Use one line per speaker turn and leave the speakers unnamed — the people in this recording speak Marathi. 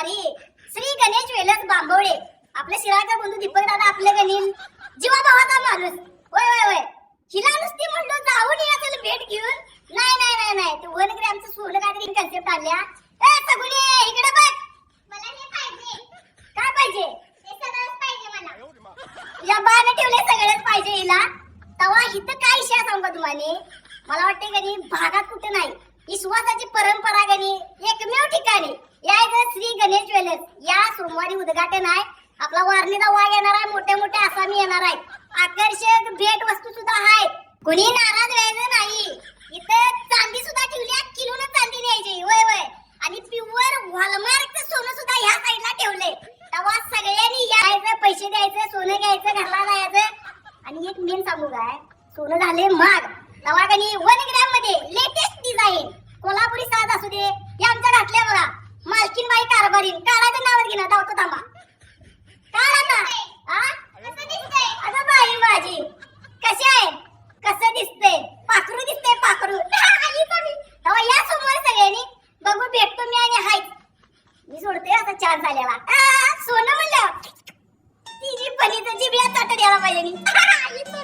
वारे. श्री गणेश वेलस बांबवडे आपले शिराळकर बंधू दीपक दादा आपले गणिन जीवा भावाचा माणूस. होय होय होय हिला नुसती म्हणलो जाऊन या त्याला भेट घेऊन. नाही नाही नाही नाही. तू वन वगैरे आमचं सोनं काहीतरी कन्सेप्ट आणल्या. ए सगुली इकडे बघ. मला हे पाहिजे. काय पाहिजे? हे या बाने ठेवले सगळंच पाहिजे हिला. तवा इथं काय इशा सांगा तुम्हाला? मला वाटते गणी भागात कुठे नाही. विश्वासाची परंपरा गणी एकमेव ठिकाणी. यायचं श्री गणेश ज्वेलर्स. या सोमवारी उद्घाटन आहे. आपला वारणीचा वाघ येणार आहे मोठे मोठे आसामी येणार आहे आकर्षक भेट वस्तू सुद्धा आहे कोणी नाराज व्हायचं नाही. इथं चांदी सुद्धा ठेवली आहे किलोनं चांदी न्यायची. वय वय आणि प्युअर हॉलमार्कचं सोनं सुद्धा ह्या साईडला ठेवलंय. तेव्हा सगळ्यांनी यायचं पैसे द्यायचे सोनं घ्यायचं घरला जायचं. आणि एक मेन सांगू काय? सोनं झाले महाग. तेव्हा कनी वन ग्रॅममध्ये बाई कारभारी काढायचं नावच घेणार. धावतो थांबा. काढा बाई माझी. कशी आहे? कसं दिसते पाखरू दिसते पाखरू. या समोर सगळ्यांनी. बघू भेटतो मी आणि हाय. मी सोडते आता चार झालेला सोनं म्हणलं. तिची पनीचं जिबल्या चाट द्यायला पाहिजे मी?